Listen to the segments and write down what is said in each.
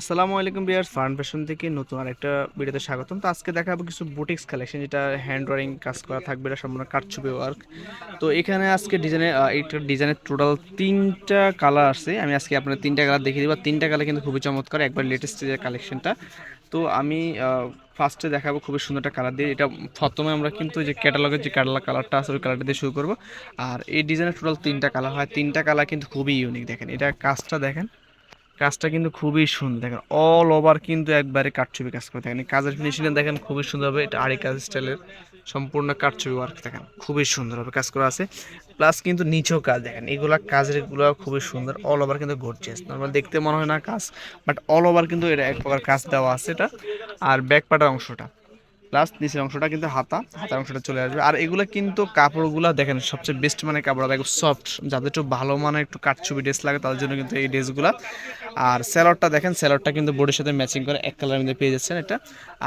আসসালামু আলাইকুম বিয়ার্স fern fashion থেকে নতুন আরেকটা ভিডিওতে স্বাগতম। তো আজকে দেখাবো কিছু বুটিক্স কালেকশন, যেটা হ্যান্ড ড্রয়িং কাজ করা থাকবে, এটা সম্পূর্ণ কাটছবি ওয়ার্ক তো এখানে আজকে ডিজাইনের এইটার ডিজাইনের টোটাল তিনটা কালার আছে। আমি আজকে আপনার তিনটা কালার দেখিয়ে দিব। আর তিনটা কালার কিন্তু খুবই চমৎকার, একবার লেটেস্ট যে কালেকশনটা তো আমি ফার্স্টে দেখাবো খুবই সুন্দর একটা কালার দিয়ে। এটা প্রথমে আমরা কিন্তু যে ক্যাটালগের যে কালার কালারটা আছে, ওই কালারটা দিয়ে শুরু করব। আর এই ডিজাইনের টোটাল তিনটা কালার হয়। তিনটা কালার কিন্তু খুবই ইউনিক দেখেন। এটা কাজটা দেখেন। কাজটা কিন্তু খুবই সুন্দর। দেখেন অল ওভার কিন্তু একবারে কাটছবি কাজ করে। দেখেন কাজের ফিনিশিং দেখেন, খুবই সুন্দর হবে। এটা আড়ি কাজ স্টাইলের সম্পূর্ণ কাটছবি ওয়ার্ক দেখেন, খুবই সুন্দরভাবে কাজ করা আছে। প্লাস কিন্তু নিচেও কাজ, দেখেন, এগুলা কাজেরগুলো খুবই সুন্দর অল ওভার কিন্তু ঘটছে নর্মাল দেখতে মনে হয় না কাজ বাট অল ওভার কিন্তু এটা এক প্রকার কাজ দেওয়া আছে এটা। আর ব্যাক পাটার অংশটা। প্লাস নিচের অংশটা কিন্তু হাতা, হাতার অংশটা চলে আসবে। আর এগুলো কিন্তু কাপড়গুলো দেখেন, সবচেয়ে বেস্ট মানে কাপড় একটু সফট যাদের একটু ভালো মানে একটু কাটছবি ড্রেস লাগে, তাদের জন্য কিন্তু এই ড্রেসগুলো আর স্যালোডটা দেখেন স্যালোডটা কিন্তু বোর্ডের সাথে ম্যাচিং করে, এক কালার মধ্যে পেয়ে যাচ্ছেন এটা।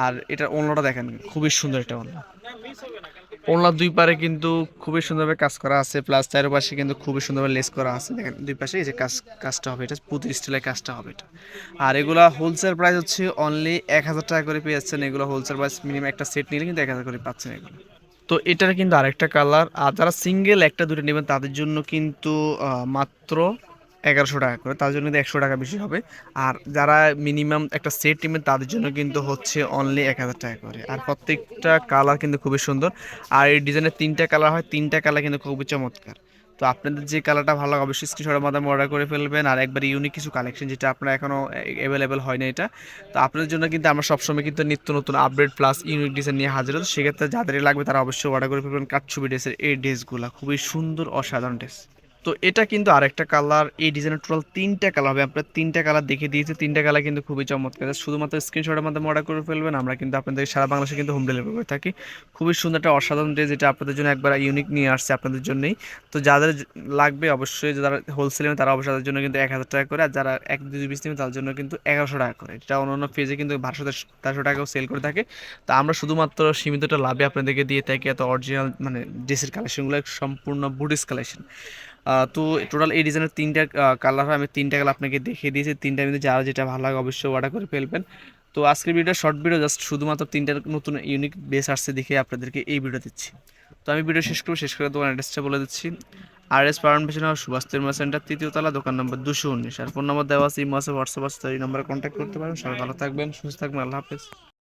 আর এটার অন্যটা দেখেন, খুবই সুন্দর এটা ওনলা ওনলার দুই পারে কিন্তু খুবই সুন্দরভাবে কাজ করা আছে প্লাস চারপাশে কিন্তু খুবই সুন্দরভাবে লেস করা আছে। দেখেন, দুই পাশে এই যে কাজ, কাজটা হবে এটা পুতির স্টাইলের কাজটা হবে এটা। আর এগুলা হোলসেল প্রাইস হচ্ছে অনলি এক হাজার টাকা করে পেয়ে যাচ্ছেন। এগুলো হোলসেল প্রাইস মিনিমাম একটা সেট নিলে কিন্তু এক হাজার করে পাচ্ছেন এগুলো। তো এটার কিন্তু আরেকটা কালার আর যারা সিঙ্গেল একটা দুটো নেবেন তাদের জন্য কিন্তু মাত্র এগারোশো টাকা করে তাদের জন্য কিন্তু একশো টাকা বেশি হবে। আর যারা মিনিমাম একটা সেট নেবেন, তাদের জন্য কিন্তু হচ্ছে অনলি এক হাজার টাকা করে। আর প্রত্যেকটা কালার কিন্তু খুবই সুন্দর। আর এই ডিজাইনের তিনটা কালার হয়, তিনটা কালার কিন্তু খুবই চমৎকার। তো আপনাদের যে কালারটা ভালো লাগে অবশ্যই স্ক্রিনশটের মাধ্যমে অর্ডার করে ফেলবেন। আর একবার ইউনিক কিছু কালেকশন যেটা আপনার এখনও অ্যাভেলেবেল হয় না এটা। তো আপনাদের জন্য কিন্তু আমরা সবসময় কিন্তু নিত্য নতুন আপডেট প্লাস ইউনিক ডিজাইন নিয়ে হাজির হতো সেক্ষেত্রে যাদের লাগবে, তারা অবশ্যই অর্ডার করে ফেলবেন। কাঠছবি ড্রেসের এই ড্রেসগুলো খুবই সুন্দর, অসাধারণ ড্রেস তো এটা কিন্তু আরেকটা কালার এই ডিজাইনের টোটাল তিনটা কালার হবে। আপনার তিনটা কালার দেখে দিয়েছি। তিনটা কালার কিন্তু খুবই চমৎকার। শুধুমাত্র স্ক্রিনশটের মাধ্যমে অর্ডার করে ফেলবেন। আমরা কিন্তু আপনাদের সারা বাংলাদেশে কিন্তু হোম ডেলিভারি করে থাকি। খুবই সুন্দর একটা অসাধারণ ড্রেস যেটা আপনাদের জন্য একবার ইউনিক নিয়ে আসছে আপনাদের জন্যই। তো যাদের লাগবে অবশ্যই যারা হোলসেল নেবে, তারা অবশ্যই তাদের জন্য কিন্তু এক হাজার টাকা করে। আর যারা এক দুই পিস নেবে, তাদের জন্য কিন্তু এগারোশো টাকা করে। এটা অন্যান্য পেজে কিন্তু বারোশো, তেরোশো টাকাও সেল করে থাকে। তো আমরা শুধুমাত্র সীমিতটা লাভে আপনাদেরকে দিয়ে থাকি। এত অরিজিনাল মানে ড্রেসের কালেকশনগুলো সম্পূর্ণ বুটিস কালেকশন তো টোটাল এই ডিজাইনের তিনটা কালার হয়। আমি তিনটা কালার আপনাকে দেখিয়ে দিয়েছি। তিনটার মধ্যে যারা যেটা ভালো লাগে অবশ্যই অর্ডার করে ফেলবেন। তো আজকের ভিডিওটা শর্ট ভিডিও জাস্ট শুধুমাত্র তিনটার নতুন ইউনিক বেস আসছে দেখে আপনাদেরকে এই ভিডিও দিচ্ছি। তো আমি ভিডিও শেষ করব, শেষ করে দোকান অ্যাড্রেসটা বলে দিচ্ছি। আর এস পারন পেছনে সুভাষ তেরমা সেন্টার তৃতীয় তলা, দোকান নম্বর দুশো উনিশ। আর ফোন নম্বর দেওয়া আছে, ইমো আছে হোয়াটসঅ্যাপ আছে এই নম্বরে কন্ট্যাক্ট করতে পারেন। সবাই ভালো থাকবেন, সুস্থ থাকবেন, আল্লাহ হাফেজ।